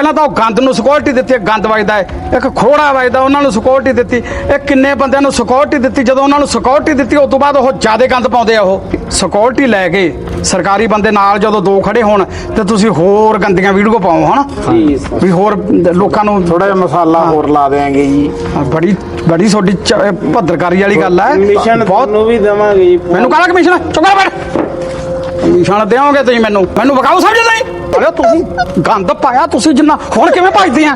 ਪਹਿਲਾਂ ਤਾਂ ਉਹ ਗੰਦ ਨੂੰ ਸਿਕਿਉਰਿਟੀ ਦਿੱਤੀ ਗੰਦ ਵੱਜਦਾ ਹੈ ਇੱਕ ਖੋੜਾ ਵੱਜਦਾ ਉਹਨਾਂ ਨੂੰ ਸਿਕਿਉਰਿਟੀ ਦਿੱਤੀ ਇਹ ਕਿੰਨੇ ਬੰਦਿਆਂ ਨੂੰ ਸਿਕਿਉਰਿਟੀ ਦਿੱਤੀ ਜਦੋਂ ਉਹਨਾਂ ਨੂੰ ਸਿਕਿਉਰਿਟੀ ਦਿੱਤੀ ਉਸ ਤੋਂ ਬਾਅਦ ਉਹ ਜ਼ਿਆਦਾ ਗੰਦ ਪਾਉਂਦੇ ਆ ਉਹ। ਸਿਕਿਉਰਿਟੀ ਲੈ ਕੇ ਸਰਕਾਰੀ ਬੰਦੇ ਨਾਲ ਜਦੋਂ ਦੋ ਖੜੇ ਹੋਣ ਤੇ ਤੁਸੀਂ ਹੋਰ ਗੰਦੀਆਂ ਵੀਡੀਓ ਪਾਓ ਹਨਾ? ਵੀ ਹੋਰ ਲੋਕਾਂ ਨੂੰ ਥੋੜਾ ਜਿਹਾ ਮਸਾਲਾ ਹੋਰ ਲਾ ਦੇਾਂਗੇ ਜੀ। ਬੜੀ ਬੜੀ ਤੁਹਾਡੀ ਭੱਦਰਕਾਰੀ ਵਾਲੀ ਗੱਲ ਹੈ। ਮਿਸ਼ਨ ਬਹੁਤ ਤੁਹਾਨੂੰ ਵੀ ਦਵਾਂਗੇ ਮੈਨੂੰ ਕਾਹਦਾ ਕਮਿਸ਼ਨ? ਚੁੱਕਾ ਬੈਠ ਕਮਿਸ਼ਨ ਦਿਓਗੇ ਤੁਸੀਂ ਮੈਨੂੰ? ਮੈਨੂੰ ਵਕਾਉ ਸਮਝਦੇ ਨਹੀਂ ਅਰੇ ਤੁਸੀਂ? ਗੰਦ ਪਾਇਆ ਤੁਸੀਂ ਜਿੰਨਾ। ਹੁਣ ਕਿਵੇਂ ਭਜਦੇ ਆ?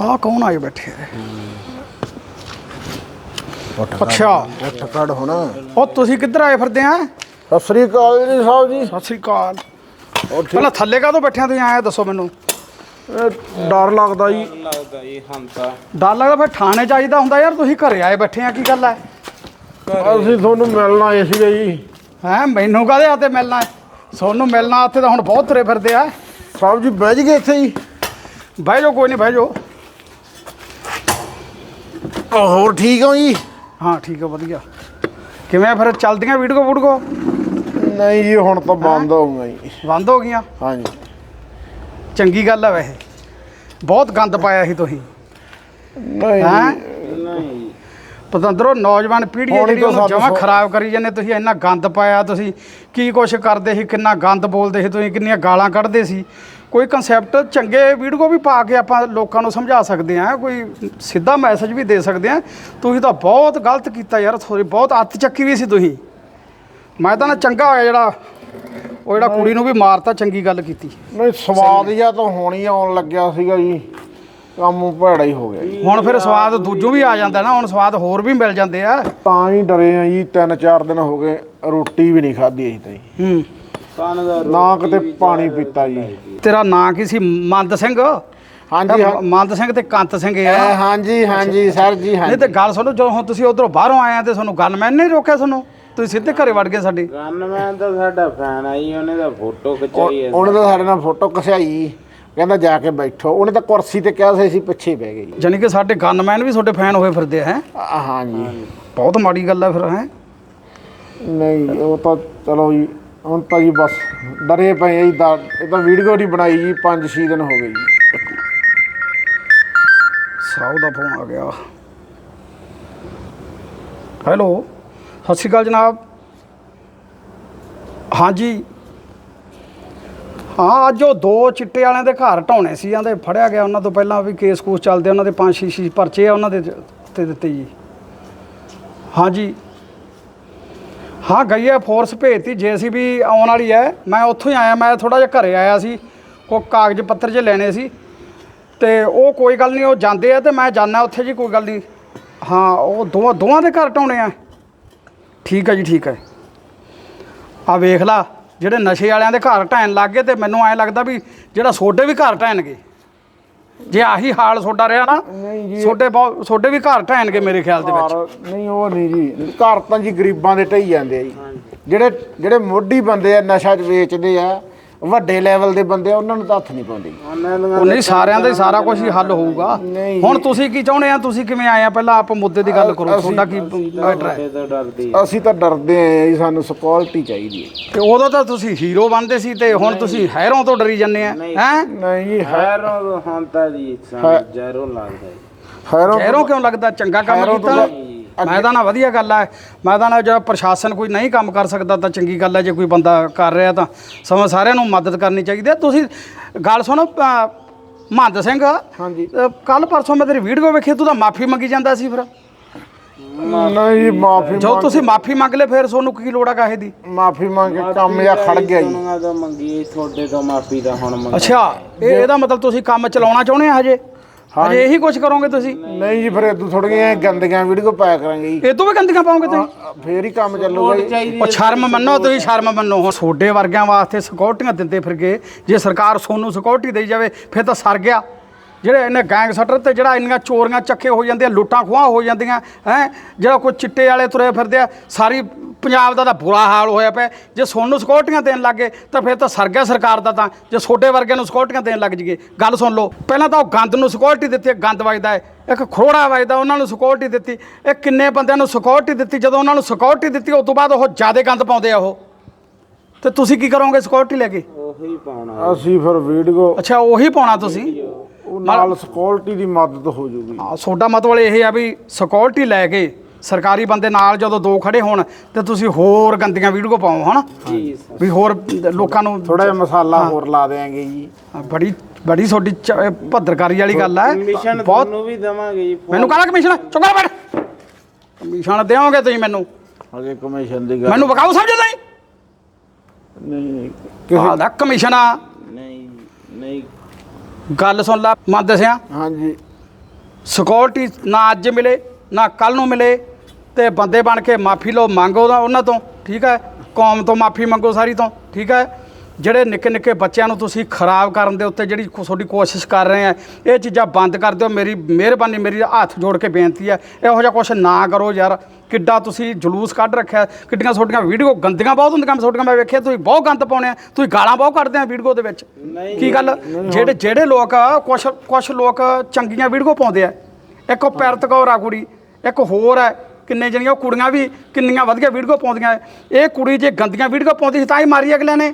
ਆ ਕੌਣ ਆਏ ਬੈਠੇ ਆ? ਅੱਛਾ। ਖੜ ਹੁਣ ਉਹ ਤੁਸੀਂ ਕਿੱਧਰ ਆਏ ਫਿਰਦੇ ਆ? ਸਤਿ ਸ੍ਰੀ ਅਕਾਲ ਜੀ ਸਾਹਿਬ ਜੀ। ਸਤਿ ਸ੍ਰੀ ਅਕਾਲ। ਪਹਿਲਾਂ ਥੱਲੇ ਕਾਹਤੋਂ ਬੈਠਿਆ ਤੁਸੀਂ? ਆਏ ਦੱਸੋ ਮੈਨੂੰ। ਡਰ ਲੱਗਦਾ ਜੀ। ਲੱਗਦਾ ਜੀ ਹੰਤਾ ਡਰ ਲੱਗਦਾ ਫਿਰ ਥਾਣੇ ਚਾਹੀਦਾ ਹੁੰਦਾ ਯਾਰ ਤੁਸੀਂ ਘਰੇ ਆਏ ਬੈਠੇ ਆ ਕੀ ਗੱਲ ਹੈ ਅਸੀਂ ਤੁਹਾਨੂੰ ਮਿਲਣ ਆਏ ਸੀਗੇ ਜੀ। ਹੈ ਮੈਨੂੰ ਕਾਹਦੇ ਹੱਥੇ ਮਿਲਣਾ ਹੈ? ਸੋਨੂੰ ਮਿਲਣਾ ਉੱਥੇ ਤਾਂ ਹੁਣ ਬਹੁਤ ਤੁਰੇ ਫਿਰਦੇ ਆ। ਸਾਹਿਬ ਜੀ ਬਹਿ ਗਏ ਇੱਥੇ ਜੀ ਬਹਿ ਜਾਓ ਕੋਈ ਨਹੀਂ ਬਹਿ ਜਾਓ। ਹੋਰ ਠੀਕ ਹੋ ਜੀ? ਹਾਂ ਠੀਕ ਹੈ ਵਧੀਆ। ਕਿਵੇਂ ਆ ਫਿਰ ਚੱਲਦੀਆਂ ਵੀਡੀਓ ਵੂਡੀਓ? ਨਹੀਂ ਜੀ ਹੁਣ ਤਾਂ ਬੰਦ ਹੋ ਗਿਆ ਜੀ। ਬੰਦ ਹੋ ਗਈਆਂ? ਹਾਂਜੀ। ਚੰਗੀ ਗੱਲ ਹੈ ਵੈਸੇ। ਬਹੁਤ ਗੰਦ ਪਾਇਆ ਸੀ ਤੁਸੀਂ। ਨਹੀਂ ਹੈਂ? ਨਹੀਂ। ਪਤੰਦਰੋ ਨੌਜਵਾਨ ਪੀੜ੍ਹੀ ਹੈ ਹੁਣ ਹੀ ਜਿਹੜੀ ਤਾਂ ਉਹਨੂੰ ਸਾਨੂੰ ਜਮਾਂ ਸੌ- ਖਰਾਬ ਕਰੀ ਜਾਂਦੇ ਤੁਸੀਂ ਇੰਨਾ ਗੰਦ ਪਾਇਆ ਤੁਸੀਂ ਕੀ ਕੁਛ ਕਰਦੇ ਸੀ ਕਿੰਨਾ ਗੰਦ ਬੋਲਦੇ ਸੀ ਤੁਸੀਂ ਕਿੰਨੀਆਂ ਗਾਲਾਂ ਕੱਢਦੇ ਸੀ। ਕੋਈ ਕਨਸੈਪਟ ਚੰਗੇ ਵੀਡੀਓ ਵੀ ਪਾ ਕੇ ਆਪਾਂ ਲੋਕਾਂ ਨੂੰ ਸਮਝਾ ਸਕਦੇ ਆ ਕੋਈ ਸਿੱਧਾ ਮੈਸੇਜ ਵੀ ਦੇ ਸਕਦੇ ਆ ਤੁਸੀਂ ਤਾਂ ਬਹੁਤ ਗਲਤ ਕੀਤਾ ਯਾਰ ਥੋੜੀ ਬਹੁਤ ਅੱਤ ਚੱਕੀ ਵੀ ਸੀ ਤੁਸੀਂ। ਮੈਂ ਤਾਂ ਨਾ ਚੰਗਾ ਹੋਇਆ ਜਿਹੜਾ ਉਹ ਜਿਹੜਾ ਕੁੜੀ ਨੂੰ ਵੀ ਮਾਰਤਾ ਚੰਗੀ ਗੱਲ ਕੀਤੀ। ਨਹੀਂ ਸਵਾਦ ਜਿਹਾ ਤਾਂ ਹੁਣ ਹੀ ਆਉਣ ਲੱਗਿਆ ਸੀਗਾ ਜੀ। ਕੰਮ ਭੈੜਾ ਹੀ ਹੋ ਗਿਆ ਜੀ। ਹੁਣ ਫਿਰ ਸਵਾਦ ਦੂਜੂ ਵੀ ਆ ਜਾਂਦਾ ਨਾ ਹੁਣ ਸਵਾਦ ਹੋਰ ਵੀ ਮਿਲ ਜਾਂਦੇ ਆ। ਤਾਂ ਹੀ ਡਰੇ ਆ ਜੀ ਤਿੰਨ ਚਾਰ ਦਿਨ ਹੋ ਗਏ ਰੋਟੀ ਵੀ ਨਹੀਂ ਖਾਧੀ ਅਸੀਂ ਤਾਂ ਜੀ ਹੂੰ। ਕੰਨ ਦਾ ਨਾ ਕਿਤੇ ਪਾਣੀ ਪੀਤਾ ਜੀ। ਤੇਰਾ ਨਾਂ ਕੀ ਸੀ? ਮੰਦ ਸਿੰਘ? ਹਾਂਜੀ ਹਾਂ- ਮੰਦ ਸਿੰਘ ਤੇ ਕੰਤ ਸਿੰਘ ਇਹ ਆ। ਹਾਂਜੀ ਹਾਂਜੀ ਸਰ ਜੀ ਨਹੀਂ ਹਾਂਜੀ। ਤੇ ਗੱਲ ਸੁਣੋ ਜਦੋਂ ਹੁਣ ਤੁਸੀਂ ਉਧਰੋਂ ਬਾਹਰੋਂ ਆਏ ਆ ਤੇ ਤੁਹਾਨੂੰ ਗਨਮੈਨ ਨਹੀਂ ਰੋਕਿਆ ਤੁਹਾਨੂੰ? ਤੁਸੀਂ ਸਿੱਧੇ ਘਰੇ ਵੜ ਗਏ ਸਾਡੇ। ਗਨਮੈਨ ਤਾਂ ਸਾਡਾ ਫੈਨ ਆ ਜੀ ਉਹਨੇ ਤਾਂ ਫੋਟੋ ਖਿਚਾਈ ਹੈ ਉਹ- ਉਹਨੇ ਤਾਂ ਸਾਡੇ ਨਾਲ ਫੋਟੋ ਖਿਚਾਈ। ਕਹਿੰਦਾ ਜਾ ਕੇ ਬੈਠੋ। ਉਹਨੇ ਤਾਂ ਕੁਰਸੀ ਤੇ ਕਿਹਾ ਸੀ ਅਸੀਂ ਪਿੱਛੇ ਬਹਿ ਗਏ ਜੀ। ਜਾਨੀ ਕਿ ਸਾਡੇ ਗਨਮੈਨ ਵੀ ਤੁਹਾਡੇ ਫੈਨ ਹੋਏ ਫਿਰਦੇ ਆ ਹੈ? ਆ, ਹਾਂਜੀ ਬਹੁਤ ਮਾੜੀ ਗੱਲ ਆ ਫਿਰ ਹੈ? ਨਹੀਂ ਉਹ ਤਾਂ ਚਲੋ ਜੀ ਹੁਣ ਤਾਂ ਜੀ ਬਸ ਡਰੇ ਪਏ ਆ ਜੀ ਦਾ ਇਹ ਤਾਂ ਵੀਡੀਓ ਨਹੀਂ ਬਣਾਈ ਜੀ 5-6 ਦਿਨ ਹੋ ਗਏ ਜੀ। ਸਾਊ ਦਾ ਫੋਨ ਆ ਗਿਆ। ਹੈਲੋ? ਸਤਿ ਸ਼੍ਰੀ ਅਕਾਲ ਜਨਾਬ। ਹਾਂਜੀ। ਹਾਂ, ਅੱਜ ਉਹ ਦੋ ਚਿੱਟੇ ਵਾਲਿਆਂ ਦੇ ਘਰ ਢਾਉਣੇ ਸੀ ਆਂਦੇ ਫੜਿਆ ਗਿਆ ਉਹਨਾਂ ਤੋਂ ਪਹਿਲਾਂ ਵੀ ਕੇਸ ਕੂਸ ਚੱਲਦੇ, ਉਹਨਾਂ ਦੇ ਪੰਜ ਛੇ ਛੇ ਪਰਚੇ ਆ ਉਹਨਾਂ ਦੇ ਤੇ ਦਿੱਤੇ ਜੀ। ਹਾਂਜੀ। ਹਾਂ, ਗਈ ਹੈ ਫੋਰਸ ਭੇਜਤੀ ਜੇਸੀਬੀ ਆਉਣ ਵਾਲੀ ਹੈ, ਮੈਂ ਉੱਥੋਂ ਹੀ ਆਇਆ, ਮੈਂ ਥੋੜਾ ਜਿਹਾ ਘਰੇ ਆਇਆ ਸੀ, ਕੋਈ ਕਾਗਜ਼ ਪੱਤਰ ਜੇ ਲੈਣੇ ਸੀ, ਤੇ ਉਹ ਕੋਈ ਗੱਲ ਨਹੀਂ, ਉਹ ਜਾਂਦੇ ਆ ਤੇ ਮੈਂ ਜਾਣਾ ਉੱਥੇ ਜੀ, ਕੋਈ ਗੱਲ ਨਹੀਂ। ਹਾਂ, ਉਹ ਦੋਵਾਂ ਦੋਵਾਂ ਦੇ ਘਰ ਢਾਉਣੇ ਆ। ਠੀਕ ਹੈ ਜੀ ਠੀਕ ਹੈ। ਆ ਵੇਖ ਲਾ ਜਿਹੜੇ ਨਸ਼ੇ ਵਾਲਿਆਂ ਦੇ ਘਰ ਢਾਣ ਲੱਗ ਗਏ ਤੇ ਮੈਨੂੰ ਐਂ ਲੱਗਦਾ ਵੀ ਜਿਹੜਾ ਸੋਡੇ ਵੀ ਘਰ ਢਾਣਗੇ ਜੇ ਆਹੀ ਹਾਲ ਸੋਡਾ ਰਿਹਾ ਨਾ ਨਹੀਂ ਜੀ। ਸੋਡੇ ਬਹੁਤ ਸੋਡੇ ਵੀ ਘਰ ਢਾਣਗੇ ਮੇਰੇ ਖਿਆਲ ਦੇ ਵਿੱਚ। ਘਰ ਨਹੀਂ ਉਹ ਨਹੀਂ ਜੀ ਘਰ ਤਾਂ ਜੀ ਗਰੀਬਾਂ ਦੇ ਢਈ ਜਾਂਦੇ ਆ ਜੀ। ਜਿਹੜੇ ਜਿਹੜੇ ਮੋਢੀ ਬੰਦੇ ਆ ਨਸ਼ਾ ਚ ਵੇਚਦੇ ਆ ਵੱਡੇ ਲੈਵਲ ਦੇ ਬੰਦੇ ਆ ਉਹਨਾਂ ਨੂੰ ਤਾਂ ਹੱਥ ਨਹੀਂ ਪਾਉਂਦੇ। ਜੀ। ਉਹਨਾਂ ਦੀਆਂ ਉਹ ਨਹੀਂ ਸਾਰਿਆਂ ਦਾ ਹੀ ਸਾਰਾ ਕੁਝ ਹੀ ਹੱਲ ਹੋਊਗਾ। ਨਹੀਂ। ਹੁਣ ਤੁਸੀਂ ਕੀ ਚਾਹੁੰਦੇ ਆ? ਤੁਸੀਂ ਕਿਵੇਂ ਆਏ ਆ? ਪਹਿਲਾਂ ਆਪ ਮੁੱਦੇ ਦੀ ਗੱਲ ਕਰੋ ਅਸੀਂ- ਤੁਹਾਡਾ ਕੀ ਮੈਟਰ ਹੈ? ਸਾਡੇ ਤੋਂ ਡਰਦੀ ਅਸੀਂ ਤਾਂ ਡਰਦੇ ਆ ਜੀ ਸਾਨੂੰ ਸਿਕਿਉਰਿਟੀ ਚਾਹੀਦੀ ਹੈ। ਤੇ ਉਦੋਂ ਤਾਂ ਤੁਸੀਂ ਹੀਰੋ ਬਣਦੇ ਸੀ ਤੇ ਹੁਣ ਤੁਸੀਂ ਹੈਰੋਂ ਤੋਂ ਡਰੀ ਜਾਂਦੇ ਆ। ਹੈ? ਨਹੀਂ ਜੀ ਹੈਰੋ ਹੁੰਦਾ ਜੀ ਸਾਨੂੰ ਜ਼ਰੂਰ ਲੱਗਦਾ ਜੀ ਹੈਰੋਂ ਕਿਉਂ ਲੱਗਦਾ? ਚੰਗਾ ਕੰਮ ਹੈਰੋਂ ਕੀਤਾ। ਤੋਂ ਮੈਂ ਤਾਂ ਨਾ ਵਧੀਆ ਗੱਲ ਹੈ ਮੈਂ ਤਾਂ ਨਾ ਜੇ ਪ੍ਰਸ਼ਾਸਨ ਕੋਈ ਨਹੀਂ ਕੰਮ ਕਰ ਸਕਦਾ ਤਾਂ ਚੰਗੀ ਗੱਲ ਹੈ ਜੇ ਕੋਈ ਬੰਦਾ ਕਰ ਰਿਹਾ ਤਾਂ। ਸਮਾਂ ਸਾਰਿਆਂ ਨੂੰ ਮਦਦ ਕਰਨੀ ਚਾਹੀਦੀ ਹੈ ਤੁਸੀਂ ਗੱਲ ਸੁਣੋ ਅ, ਮਹੰਤ ਸਿੰਘ। ਹਾਂਜੀ। ਕੱਲ ਪਰਸੋਂ ਮੈਂ ਤੇਰੀ ਵੀਡੀਓ ਵੇਖੀ ਤੂੰ ਤਾਂ ਮਾਫੀ ਮੰਗੀ ਜਾਂਦਾ ਸੀ ਫਿਰ। ਨਹੀਂ ਮਾਫੀ ਜੋ ਤੁਸੀਂ ਮਾਫੀ ਮੰਗ ਲੈ ਫਿਰ ਤੁਹਾਨੂੰ ਕੀ ਲੋੜ ਆ ਕਾਹੇ ਦੀ? ਮਾਫੀ ਮੰਗ ਕੇ ਕੰਮ ਜਾਂ ਖੜ ਗਿਆ ਜੀ। ਦੁਨੀਆ ਤੋਂ ਮੰਗੀ ਤੁਹਾਡੇ ਤੋਂ ਮਾਫੀ ਦਾ ਹੁਣ ਮੰਗ। ਅੱਛਾ ਇਹ ਇਹਦਾ ਮਤਲਬ ਤੁਸੀਂ ਕੰਮ ਚਲਾਉਣਾ ਚਾਹੁੰਦੇ ਆ ਹਜੇ? ਹਜੇ ਇਹੀ ਕੁਝ ਕਰੋਗੇ ਤੁਸੀਂ? ਨਹੀਂ ਜੀ ਫਿਰ ਇਦੋਂ ਥੋੜੀਆਂ ਗੰਦੀਆਂ ਵੀਡੀਓ ਪਾਇਆ ਕਰਾਂਗੇ ਜੀ। ਇਹ ਤੋਂ ਵੀ ਗੰਦੀਆਂ ਪਾਓਗੇ ਤੁਸੀਂ? ਫੇਰ ਹੀ ਕੰਮ ਚੱਲੂਗਾ ਜੀ। ਉਹ ਸ਼ਰਮ ਮੰਨੋ ਤੁਸੀਂ ਸ਼ਰਮ ਮੰਨੋ। ਹੁਣ ਛੋਡੇ ਵਰਗਿਆਂ ਵਾਸਤੇ ਸਿਕਿਉਰਟੀਆਂ ਦਿੰਦੇ ਫਿਰ ਗਏ ਜੇ ਸਰਕਾਰ ਸੋਨੂੰ ਸਿਕਿਉਰਟੀ ਦੇਈ ਜਾਵੇ ਫਿਰ ਤਾਂ ਸਰ ਗਿਆ। ਜਿਹੜੇ ਇਹਨੇ ਗੈਂਗਸਟਰ ਤੇ ਜਿਹੜਾ ਇੰਨੀਆਂ ਚੋਰੀਆਂ ਚੱਕੇ ਹੋ ਜਾਂਦੀਆਂ ਲੁੱਟਾਂ ਖੋਹਾਂ ਹੋ ਜਾਂਦੀਆਂ ਹੈ? ਜਿਹੜਾ ਕੋਈ ਚਿੱਟੇ ਵਾਲੇ ਤੁਰੇ ਫਿਰਦੇ ਆ ਸਾਰੀ ਪੰਜਾਬ ਦਾ ਤਾਂ ਬੁਰਾ ਹਾਲ ਹੋਇਆ ਪਿਆ। ਜੇ ਸੋਨੂੰ ਸਿਕਿਉਰਟੀਆਂ ਦੇਣ ਲੱਗੇ ਤਾਂ ਫਿਰ ਤਾਂ ਸਰ ਗਿਆ ਸਰਕਾਰ ਦਾ ਤਾਂ। ਜੇ ਛੋਟੇ ਵਰਗੇ ਨੂੰ ਸਿਕਿਉਰਟੀਆਂ ਦੇਣ ਲੱਗ ਜੀਏ ਗੱਲ ਸੁਣ ਲਓ ਪਹਿਲਾਂ ਤਾਂ ਉਹ ਗੰਦ ਨੂੰ ਸਿਕਿਉਰਟੀ ਦਿੱਤੀ ਗੰਦ ਵੱਜਦਾ ਹੈ ਇੱਕ ਖਰੋੜਾ ਵੱਜਦਾ ਉਹਨਾਂ ਨੂੰ ਸਿਕਿਉਰਟੀ ਦਿੱਤੀ ਇਹ ਕਿੰਨੇ ਬੰਦਿਆਂ ਨੂੰ ਸਿਕਿਉਰਟੀ ਦਿੱਤੀ ਜਦੋਂ ਉਹਨਾਂ ਨੂੰ ਸਿਕਿਉਰਟੀ ਦਿੱਤੀ ਉਸ ਤੋਂ ਬਾਅਦ ਉਹ ਜ਼ਿਆਦਾ ਗੰਦ ਪਾਉਂਦੇ ਆ ਉਹ। ਤੇ ਤੁਸੀਂ ਕੀ ਕਰੋਗੇ ਸਿਕਿਉਰਟੀ ਲੈ ਕੇ? ਉਹੀ ਪਾਉਣਾ। ਅਸੀਂ ਫਿਰ ਵੀਡੀਓ ਅੱਛਾ ਉਹੀ ਪਾਉਣਾ ਤੁਸੀਂ? ਨਾਲ ਸਿਕਿਉਰਿਟੀ ਦੀ ਮਦਦ ਹੋ ਜੂਗੀ। ਹਾਂ, ਤੁਹਾਡਾ ਮਤਲਬ ਇਹ ਆ ਵੀ ਸਿਕਿਉਰਿਟੀ ਲੈ ਕੇ ਸਰਕਾਰੀ ਬੰਦੇ ਨਾਲ ਜਦੋਂ ਦੋ ਖੜੇ ਹੋਣ ਤੇ ਤੁਸੀਂ ਹੋਰ ਗੰਦੀਆਂ ਵੀਡੀਓ ਪਾਓ ਹਨਾ? ਜੀ ਵੀ ਹੋਰ ਲੋਕਾਂ ਨੂੰ ਥੋੜਾ ਜਿਹਾ ਮਸਾਲਾ ਹੋਰ ਲਾ ਦੇਾਂਗੇ ਜੀ। ਬੜੀ ਬੜੀ ਤੁਹਾਡੀ ਭੱਦਰਕਾਰੀ ਵਾਲੀ ਗੱਲ ਹੈ ਮਿਸ਼ਨ ਬਹੁਤ ਤੁਹਾਨੂੰ ਵੀ ਦਵਾਂਗੇ ਜੀ ਮੈਨੂੰ ਕਾਹਦਾ ਕਮਿਸ਼ਨ? ਚੁੱਕਾ ਬੈਠ ਕਮਿਸ਼ਨ ਦਿਓਗੇ ਤੁਸੀਂ ਮੈਨੂੰ? ਹਜੇ ਕਮਿਸ਼ਨ ਦੀ ਗੱਲ ਮੈਨੂੰ ਬਕਾਉ ਸਮਝਦਾ ਨਹੀਂ ਨਹੀਂ। ਕਿਸੇ ਆਦਾ ਕਮਿਸ਼ਨ ਆ। ਨਹੀਂ ਨਹੀਂ। ਗੱਲ ਸੁਣ ਲੈ ਮੈਂ ਦੱਸਿਆ। ਹਾਂਜੀ। ਸਿਕਿਉਰਿਟੀ ਨਾ ਅੱਜ ਮਿਲੇ ਨਾ ਕੱਲ ਨੂੰ ਮਿਲੇ ਤੇ ਬੰਦੇ ਬਣ ਕੇ ਮਾਫੀ ਲਓ ਮੰਗੋ ਦਾ ਉਹਨਾਂ ਤੋਂ ਠੀਕ ਹੈ? ਕੌਮ ਤੋਂ ਮਾਫੀ ਮੰਗੋ ਸਾਰੀ ਤੋਂ ਠੀਕ ਹੈ? ਜਿਹੜੇ ਨਿੱਕੇ ਨਿੱਕੇ ਬੱਚਿਆਂ ਨੂੰ ਤੁਸੀਂ ਖਰਾਬ ਕਰਨ ਦੇ ਉੱਤੇ ਜਿਹੜੀ ਤੁਹਾਡੀ ਕੋਸ਼ਿਸ਼ ਕਰ ਰਹੇ ਆ ਇਹ ਚੀਜ਼ਾਂ ਬੰਦ ਕਰ ਦਿਓ। ਮੇਰੀ ਮਿਹਰਬਾਨੀ ਮੇਰੀ ਹੱਥ ਜੋੜ ਕੇ ਬੇਨਤੀ ਹੈ ਇਹੋ ਜਿਹਾ ਕੁਛ ਨਾ ਕਰੋ ਯਾਰ। ਕਿੱਡਾ ਤੁਸੀਂ ਜਲੂਸ ਕੱਢ ਰੱਖਿਆ ਕਿੱਡੀਆਂ ਤੁਹਾਡੀਆਂ ਵੀਡੀਓ ਗੰਦੀਆਂ ਬਹੁਤ ਹੁੰਦੀਆਂ ਤੁਹਾਡੀਆਂ ਮੈਂ ਵੇਖਿਆ ਤੁਸੀਂ ਬਹੁਤ ਗੰਦ ਪਾਉਣੇ ਆ ਤੁਸੀਂ ਗਾਲਾਂ ਬਹੁਤ ਕੱਢਦੇ ਆ ਵੀਡੀਓ ਦੇ ਵਿੱਚ। ਕੀ ਗੱਲ? ਜਿਹੜੇ ਜਿਹੜੇ ਲੋਕ ਕੁਛ ਕੁਛ ਲੋਕ ਚੰਗੀਆਂ ਵੀਡੀਓ ਪਾਉਂਦੇ ਆ। ਇੱਕ ਉਹ ਪੈਰਤ ਕੌਰ ਆ ਕੁੜੀ ਇੱਕ ਹੋਰ ਹੈ ਕਿੰਨੇ ਜਣੀਆਂ ਕੁੜੀਆਂ ਵੀ ਕਿੰਨੀਆਂ ਵਧੀਆ ਵੀਡੀਓ ਪਾਉਂਦੀਆਂ। ਇਹ ਕੁੜੀ ਜੇ ਗੰਦੀਆਂ ਵੀਡੀਓ ਪਾਉਂਦੀ ਸੀ ਤਾਂ ਹੀ ਮਾਰੀ ਅਗਲਿਆਂ ਨੇ।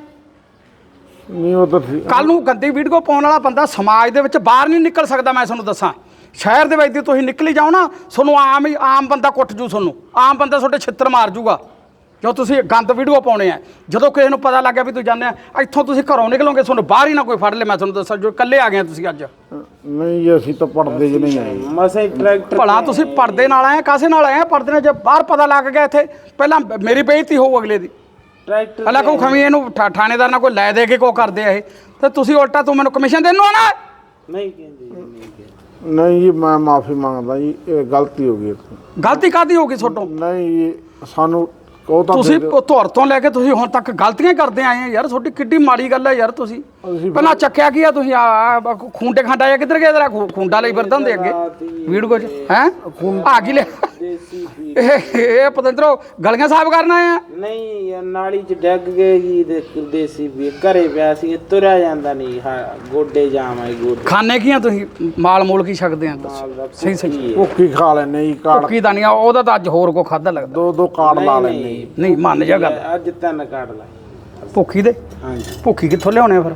ਨਹੀਂ ਉਹ ਤਾਂ ਕੱਲ ਨੂੰ ਗੰਦੀ ਵੀਡੀਓ ਪਾਉਣ ਵਾਲਾ ਬੰਦਾ ਸਮਾਜ ਦੇ ਵਿੱਚ ਬਾਹਰ ਨਹੀਂ ਨਿਕਲ ਸਕਦਾ ਮੈਂ ਤੁਹਾਨੂੰ ਦੱਸਾਂ। ਸ਼ਹਿਰ ਦੇ ਵਿੱਚ ਦੀ ਤੁਸੀਂ ਨਿਕਲੀ ਜਾਓ ਨਾ ਤੁਹਾਨੂੰ ਆਮ ਹੀ ਆਮ ਬੰਦਾ ਕੁੱਟ ਜੂ ਤੁਹਾਨੂੰ। ਆਮ ਬੰਦਾ ਤੁਹਾਡੇ ਛਿੱਤਰ ਮਾਰ ਜੂਗਾ। ਜੋ ਤੁਸੀਂ ਗੰਦ ਵੀਡੀਓ ਪਾਉਣੇ ਆ? ਜਦੋਂ ਕਿਸੇ ਨੂੰ ਪਤਾ ਲੱਗ ਗਿਆ ਵੀ ਤੁਸੀਂ ਜਾਂਦੇ ਆ ਇੱਥੋਂ ਤੁਸੀਂ ਘਰੋਂ ਨਿਕਲੋਗੇ ਤੁਹਾਨੂੰ ਬਾਹਰ ਹੀ ਨਾ ਕੋਈ ਫੜ ਲੇ। ਮੈਂ ਤੁਹਾਨੂੰ ਦੱਸਾਂ ਜੋ ਇਕੱਲੇ ਆ ਗਏ ਤੁਸੀਂ ਅੱਜ। ਨਹੀਂ ਜੀ ਅਸੀਂ ਤਾਂ ਪੜਦੇ ਜ ਨਹੀਂ ਆਏ ਮਸੇ ਟਰੈਕਟਰ ਭਲਾ ਤੁਸੀਂ ਪਰਦੇ ਨਾਲ ਆਏ ਆ, ਕਾਸੇ ਨਾਲ ਆਏ ਆ? ਪਰਦੇ ਨਾਲ ਜੇ ਬਾਹਰ ਪਤਾ ਲੱਗ ਗਿਆ ਇੱਥੇ ਪਹਿਲਾਂ ਮੇਰੀ ਬੇਇੱਜ਼ਤੀ ਹੋਊ ਅਗਲੇ ਦੀ। ਟਰੈਕਟਰ ਪਹਿਲਾਂ ਕੋ ਖਮੀ ਇਹਨੂੰ ਠਾ- ਥਾਣੇਦਾਰ ਨਾਲ ਕੋਈ ਲੈ ਦੇ ਕੇ ਕੋ ਕਰਦੇ ਆ ਇਹ। ਤੇ ਤੁਸੀਂ ਉਲਟਾ ਤੂੰ ਮੈਨੂੰ ਕਮਿਸ਼ਨ ਦੇਣ ਨੂੰ ਆਣਾ ਨਹੀਂ ਕਹਿੰਦੇ ਜੀ, ਨਹੀਂ ਕਹਿੰਦੇ। ਨਹੀਂ ਜੀ ਮੈਂ ਮਾਫੀ ਮੰਗਦਾ ਜੀ ਇਹ ਗਲਤੀ ਹੋ ਗਈ ਇੱਥੋਂ। ਗਲਤੀ ਕਾਦੀ ਹੋ ਗਈ ਤੁਹਾਡੋਂ ਨਹੀਂ ਜੀ ਸਾਨੂੰ ਉਹ ਤਾਂ ਤੁਸੀਂ ਦੇ ਧੁਰ ਤੋਂ ਲੈ ਕੇ ਤੁਸੀਂ ਹੁਣ ਤੱਕ ਗਲਤੀਆਂ ਕਰਦੇ ਆਏ ਆ ਯਾਰ ਤੁਹਾਡੀ ਕਿੱਡੀ ਮਾੜੀ ਗੱਲ ਹੈ ਯਾਰ ਤੁਸੀਂ। ਪਹਿਲਾਂ ਚੱਕਿਆ ਕੀ ਆ ਤੁਸੀਂ? ਆ ਖੂੰਡੇ ਖਾਂਡਾ ਜਾਂ ਕਿੱਧਰ ਗਿਆ ਤੇਰਾ? ਖੂੰਡਾ ਲਈ ਫਿਰਦਾ ਹੁੰਦੇ ਅੱਗੇ। ਵੀਡੀਓ ਚ ਹੈ? ਆ ਕੀ ਲੈ ਇਹ ਇਹ ਪਤੰਦਰੋ ਗਲੀਆਂ ਸਾਫ਼ ਕਰਨ ਆਏ ਆ? ਨਹੀਂ ਨਾਲੀ ਚ ਡਿੱਗ ਗਏ ਜੀ ਦੇ- ਦੇਸੀ ਵੀ ਘਰੇ ਪਿਆ ਸੀ ਤੁਰਿਆ ਜਾਂਦਾ ਨਹੀਂ ਹਾਂ, ਗੋਡੇ ਜਾਮ ਆਈ ਗੋਡੇ। ਖਾਣੇ ਕੀ ਆ ਤੁਸੀਂ? ਮਾਲ ਮੂਲ ਕੀ ਛਕਦੇ ਆ? ਦਾ ਸਹੀ ਸਹੀ। ਭੁੱਖੀ ਖਾ ਲੈਣੇ ਜੀ ਕਾੜ। ਭੁੱਕੀ ਦਾਨੀਆਂ ਉਹਦਾ ਤਾਂ ਅੱਜ ਹੋਰ ਕੋ ਖਾਦਾ ਲੱਗਦਾ। ਦੋ ਦੋ ਕਾੜ ਲਾ ਲੈਣੇ ਜੀ ਨਹੀਂ ਮੰਨ ਜਾ ਗੱਲ। ਅੱਜ ਤਿੰਨ ਕੱਢ ਲਾਈ ਭੁੱਖੀ ਦੇ? ਹਾਂਜੀ। ਭੁੱਖੀ ਕਿੱਥੋਂ ਲਿਆਉਣੇ ਆ ਫਿਰ?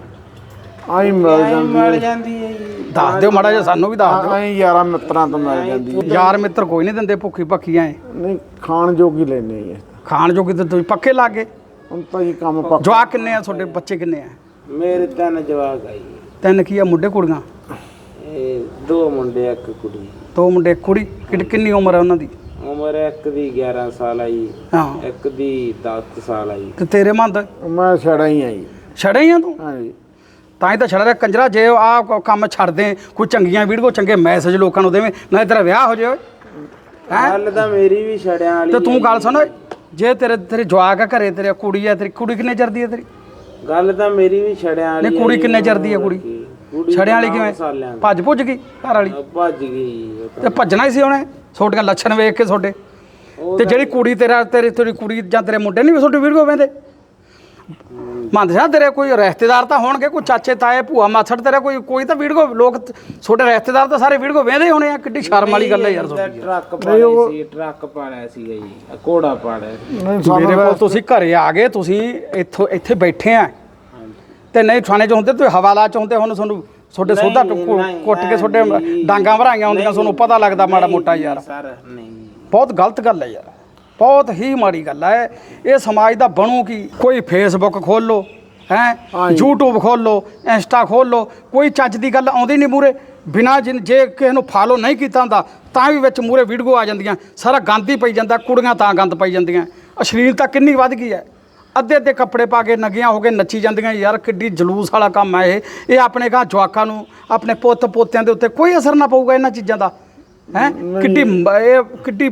ਆਈ ਮਿਲ ਆਈ ਜਾਂਦੀ ਮਿਲ ਜਾਂਦੀ ਹੈ ਜੀ। ਦੱਸ ਦਿਓ ਮਾੜਾ ਜਿਹਾ ਸਾਨੂੰ ਵੀ ਦੱਸ ਆਈ ਯਾਰਾਂ ਮਿੱਤਰਾਂ ਤੋਂ ਮਿਲ ਜਾਂਦੀ ਦਿਓ ਯਾਰ ਮਿੱਤਰ ਕੋਈ ਨਹੀਂ ਦਿੰਦੇ ਭੁੱਖੀ ਭੱਖੀਆਂ ਐ। ਨਹੀਂ ਖਾਣ ਜੋਗੀ ਲੈਣੇ ਜੀ ਖਾਣ ਜੋਗੀ ਤੇ ਤੁਸੀਂ ਪੱਕੇ ਲਾਗੇ ਹੁਣ ਤਾਂ ਜੀ ਕੰਮ ਪੱਕ ਜਵਾਕ ਕਿੰਨੇ ਆ? ਤੁਹਾਡੇ ਬੱਚੇ ਕਿੰਨੇ ਆ? ਮੇਰੇ ਤਿੰਨ ਜਵਾਕ ਆਈ ਤਿੰਨ ਕੀ ਆ ਮੁੰਡੇ ਕੁੜੀਆਂ? ਇਹ ਦੋ ਮੁੰਡੇ ਇੱਕ ਕੁੜੀ। ਦੋ ਮੁੰਡੇ ਕੁੜੀ। ਕਿੰਨ- ਕਿੰਨੀ ਉਮਰ ਹੈ ਉਹਨਾਂ ਦੀ? ਉਮਰ ਇੱਕ ਦੀ 11 ਸਾਲ ਆਈ ਹਾਂ। ਇੱਕ ਦੀ 10 ਸਾਲ ਆਈ। ਤੇ ਤੇਰੇ ਮੰਦ ਮੈਂ ਛੜਾ ਹੀ ਆਈ। ਛੜਾ ਹੀ ਆ ਤੂੰ? ਹਾਂਜੀ। ਤਾਂ ਹੀ ਤਾਂ ਛੜਾ ਰਿਹਾ ਕੰਜਰਾ ਜੇ ਆ ਕੰਮ ਛੱਡ ਦੇ ਕੋਈ ਚੰਗੀਆਂ ਵੀਡੀਓ ਚੰਗੇ ਮੈਸੇਜ ਲੋਕਾਂ ਨੂੰ ਦੇਵੇਂ ਨਾ ਤੇਰਾ ਵਿਆਹ ਹੋ ਜਾਏ ਹੈ? ਗੱਲ ਤਾਂ ਮੇਰੀ ਵੀ ਛੜਿਆਂ ਵਾਲੀ ਤੇ ਤੂੰ ਗੱਲ ਜੀ। ਸੁਣ ਓਏ, ਜੇ ਤੇਰੇ ਤੇਰੇ ਜਵਾਕ ਆ ਘਰੇ ਤੇਰੇ ਕੁੜੀ ਆ ਤੇਰੀ ਕੁੜੀ ਕਿੰਨੇ ਚਿਰ ਦੀ ਆ ਤੇਰੀ? ਗੱਲ ਤਾਂ ਮੇਰੀ ਵੀ ਛੜਿਆਂ ਵਾਲੀ ਨਹੀਂ ਕੁੜੀ ਜੀ, ਕਿੰਨੇ ਚਿਰ ਦੀ ਆ ਕੁੜੀ? ਛੜਿਆਂ ਵਾਲੀ ਕਿਵੇਂ। ਭੱਜ ਭੁੱਜ ਗਈ ਘਰ ਵਾਲੀ? ਭੱਜ ਗਈ। ਤੇ ਭੱਜਣਾ ਹੀ ਸੀ ਉਹਨੇ? ਤੁਹਾਡੀਆਂ ਲੱਛਣ ਵੇਖ ਕੇ ਤੁਹਾਡੇ। ਤੇ ਜਿਹੜੀ ਕੁੜੀ ਤੇਰਾ ਤੇਰੀ ਤੇਰੀ ਕੁੜੀ ਜਾਂ ਤੇਰੇ ਮੁੰਡੇ ਨਹੀਂ ਵੀ ਤੁਹਾਡੀ ਵੀਡੀਓ ਵੇਂਦੇ ਮੰਨਦੇ ਆ ਤੇਰੇ ਕੋਈ ਰਿਸ਼ਤੇਦਾਰ ਤਾਂ ਹੋਣਗੇ ਕੋਈ ਚਾਚੇ ਤਾਏ ਭੂਆ ਮਾਛੜ ਤੇਰਾ ਕੋਈ ਕੋਈ ਤਾਂ ਵੀਡੀਓ ਲੋਕ ਤੁਹਾਡੇ ਰਿਸ਼ਤੇਦਾਰ ਤਾਂ ਸਾਰੇ ਵੀਡੀਓ ਵੇਂਦੇ ਹੋਣੇ ਆ। ਕਿੱਡੀ ਸ਼ਰਮ ਵਾਲੀ ਗੱਲ ਹੈ ਯਾਰ ਤੁਹਾਡੀ। ਟਰੱਕ ਪਾਲਿਆ ਸੀ ਟਰੱਕ ਪਾਲਿਆ ਸੀਗਾ ਜੀ ਸੀ। ਨਹੀਂ ਮੇਰੇ ਕੋਲ ਤੁਸੀਂ ਘਰੇ ਆ ਗਏ ਤੁਸੀਂ ਇੱਥੋਂ ਇੱਥੇ ਬੈਠੇ ਆ। ਤੇ ਨਹੀਂ ਥਾਣੇ ਚ ਹੁੰਦੇ ਤੁਸੀਂ ਹਵਾਲਾ ਚ ਹੁੰਦੇ ਹੁਣ ਤੁਹਾਨੂੰ ਤੁਹਾਡੇ ਸੋਧਾ ਨਹੀਂ, ਕੁੱਟ ਕੇ ਤੁਹਾਡੇ ਨਹੀਂ, ਡਾਂਗਾ ਭਰਾਈਆਂ ਹੁੰਦੀਆਂ ਤੁਹਾਨੂੰ ਪਤਾ ਲੱਗਦਾ ਮਾੜਾ ਮੋਟਾ ਯਾਰ। ਸਰ ਨਹੀਂ। ਬਹੁਤ ਗਲਤ ਗੱਲ ਹੈ ਯਾਰ। ਬਹੁਤ ਹੀ ਮਾੜੀ ਗੱਲ ਹੈ। ਇਹ ਸਮਾਜ ਦਾ ਬਣੂ ਕੀ? ਕੋਈ ਫੇਸਬੁੱਕ ਖੋਲ ਲੋ ਹੈ? ਹਾਂਜੀ। YouTube ਖੋਲ ਲੋ ਇੰਸਟਾ ਖੋਲ ਲੋ ਕੋਈ ਚੱਜ ਦੀ ਗੱਲ ਆਉਂਦੀ ਨਹੀਂ ਮੂਰੇ ਬਿਨਾ ਜੇ ਕਿਸੇ ਨੂੰ ਫਾਲੋ ਨਹੀਂ ਕੀਤਾ ਹੁੰਦਾ ਤਾਂ ਵੀ ਵਿੱਚ ਮੂਰੇ ਵੀਡੀਓ ਆ ਜਾਂਦੀਆਂ। ਸਾਰਾ ਗੰਦ ਹੀ ਪਈ ਜਾਂਦਾ ਕੁੜੀਆਂ ਤਾਂ ਗੰਦ ਪਈ ਜਾਂਦੀਆਂ। ਅਸ਼ਲੀਲਤਾ ਕਿੰਨੀ ਵੱਧ ਗਈ ਹੈ? ਅੱਧੇ ਅੱਧੇ ਕੱਪੜੇ ਪਾ ਕੇ ਨੰਗੀਆਂ ਹੋ ਕੇ ਨੱਚੀ ਜਾਂਦੀਆਂ ਯਾਰ ਕਿੱਡੀ ਜਲੂਸ ਵਾਲਾ ਕੰਮ ਹੈ ਇਹ। ਇਹ ਆਪਣੇ ਗਾਂ ਜਵਾਕਾਂ ਨੂੰ ਆਪਣੇ ਪੁੱਤ ਪੋਤਿਆਂ ਦੇ ਉੱਤੇ ਕੋਈ ਅਸਰ ਨਾ ਪਊਗਾ ਇਹਨਾਂ ਚੀਜ਼ਾਂ ਦਾ। ਹੈ? ਕਿੱਡੀ ਮ- ਇਹ ਕਿੱਡੀ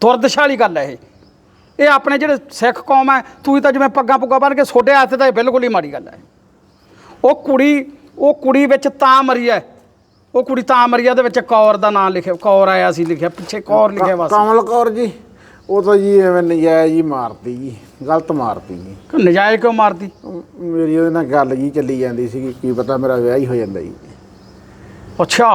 ਦੁਰਦਸ਼ਾ ਵਾਲੀ ਗੱਲ ਹੈ ਇਹ। ਇਹ ਆਪਣੇ ਜਿਹੜੇ ਸਿੱਖ ਕੌਮ ਹੈ ਤੂੰ ਤਾਂ ਜਿਵੇਂ ਪੱਗਾਂ ਪੁੱਗਾਂ ਬੰਨ ਕੇ ਛੋਡੇ ਹੱਥ ਤਾਂ ਇਹ ਬਿਲਕੁਲ ਹੀ ਮਾੜੀ ਗੱਲ ਹੈ ਉਹ ਕੁੜੀ ਉਹ ਕੁੜੀ ਵਿੱਚ ਤਾਂ ਮਰੀ ਹੈ ਉਹ ਕੁੜੀ ਤਾਂ ਮਰੀਆ ਦੇ ਵਿੱਚ ਕੌਰ ਦਾ ਨਾਮ ਲਿਖਿਆ ਕੌਰ ਆਇਆ ਸੀ ਲਿਖਿਆ ਪਿੱਛੇ ਕੌਰ ਲਿਖਿਆ ਬਸ ਕਮਲ ਕੌਰ ਜੀ। ਉਹ ਤਾਂ ਜੀ ਐਵੇਂ ਨਜਾਇਜ਼ ਹੀ ਮਾਰਤੀ ਜੀ ਗਲਤ ਮਾਰਤੀ ਜੀ। ਕਿ ਨਜਾਇਜ਼ ਕਿਉਂ ਮਾਰਦੀ ਉਹ ਮੇਰੀ ਉਹਦੇ ਨਾਲ ਗੱਲ ਜੀ ਚੱਲੀ ਜਾਂਦੀ ਸੀ ਕੀ ਪਤਾ ਮੇਰਾ ਵਿਆਹ ਹੀ ਹੋ ਜਾਂਦਾ ਜੀ। ਅੱਛਾ